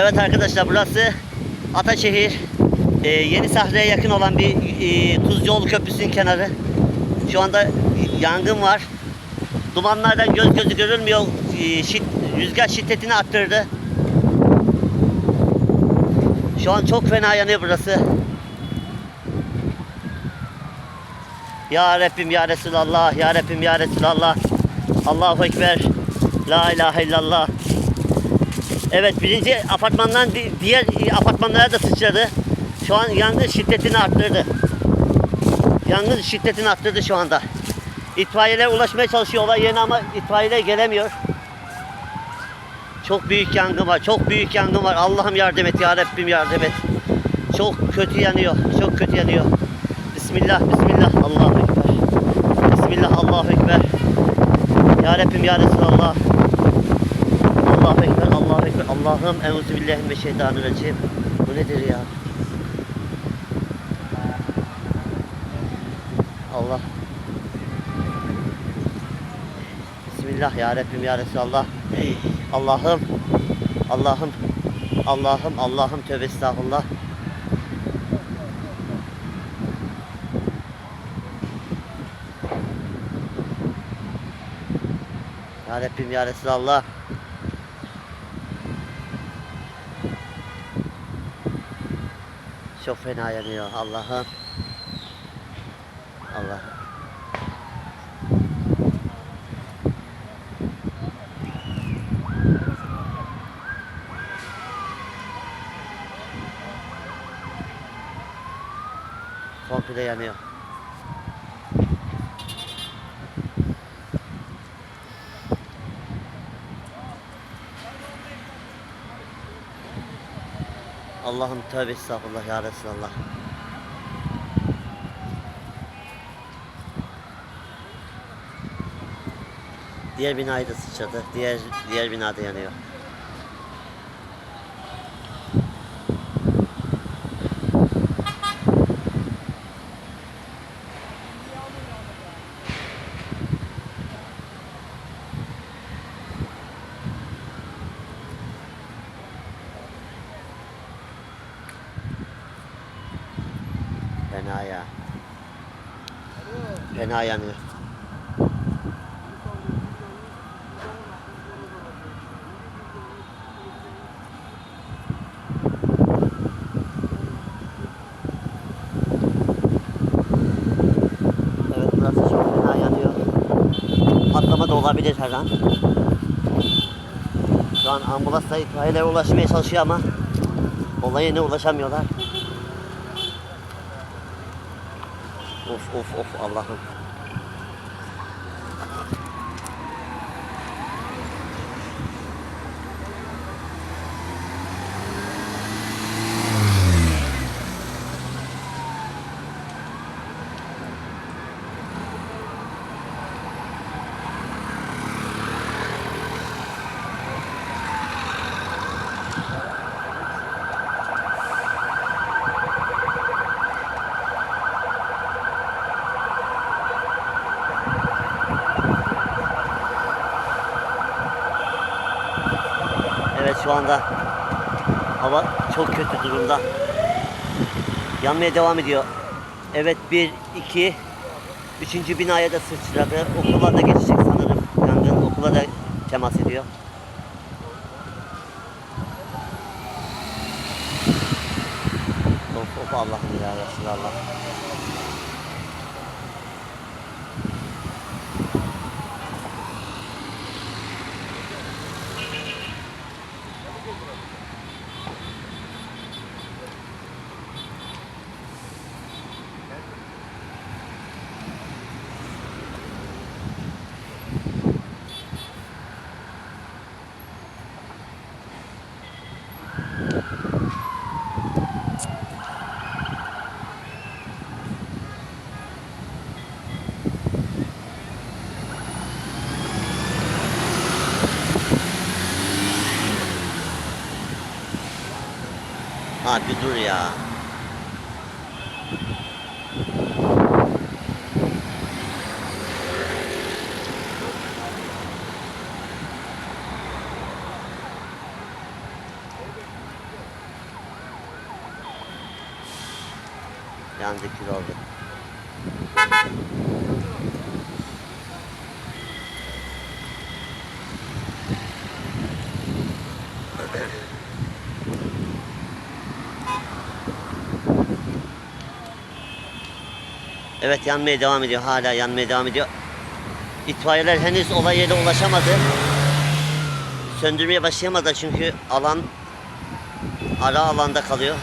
Evet arkadaşlar burası Ataşehir. Ee, Yeni Sahra'ya yakın olan bir e, Tuzcuoğlu Köprüsü'nün kenarı. Şu anda yangın var. Dumanlardan göz gözü görülmüyor. Ee, şid- rüzgar şiddetini arttırdı. Şu an çok fena yanıyor burası. Ya Rabbim ya Resulallah, ya Rabbim ya Resulallah. Allahu Ekber. La ilahe illallah. Evet birinci apartmandan di- diğer apartmanlara da sıçradı. Şu an yangın şiddetini arttırdı. Yangın şiddetini arttırdı şu anda. İtfaiyeler ulaşmaya çalışıyor olay yerine ama itfaiyeler gelemiyor. Çok büyük yangın var. Çok büyük yangın var. Allah'ım yardım et ya Rabbim yardım et. Çok kötü yanıyor. Çok kötü yanıyor. Bismillah, Bismillah, Allahu Ekber. Bismillah, Allahu Ekber. Ya Rabbim ya Resulallah. Allahu Ekber, Allahu Ekber. Allah'ım euzubillahimineşşeytanirracim. Bu nedir ya? Allah. Bismillah ya Rabbim ya Resulallah. Allah'ım. Allah'ım. Allah'ım. Allah'ım tövbe estağfurullah. Ya Rabbim ya Resulallah. Çok fena yanıyor Allah'ım. Allah'ım. Komple yanıyor. Allah'ım tövbe estağfurullah ya Resulallah. Diğer binayı da sıçradı. Diğer diğer binada yanıyor. Fena ya. Fena yanıyor. Evet burası çok fena yanıyor. Patlama da olabilir her an. Şu an ambulansla itfaiyeler ulaşmaya çalışıyor ama olaya ne ulaşamıyorlar. Of of of Allah'ım. Evet şu anda hava çok kötü durumda. Yanmaya devam ediyor. Evet bir, iki, üçüncü binaya da sıçradı. Okula da geçecek sanırım. Yangın okula da temas ediyor. Of of Allah'ım ya Resulallah. Abi dur ya. Yandık yolda. Evet yanmaya devam ediyor. Hala yanmaya devam ediyor. İtfaiyeler henüz olay yerine ulaşamadı. Söndürmeye başlayamadı çünkü alan ara alanda kalıyor.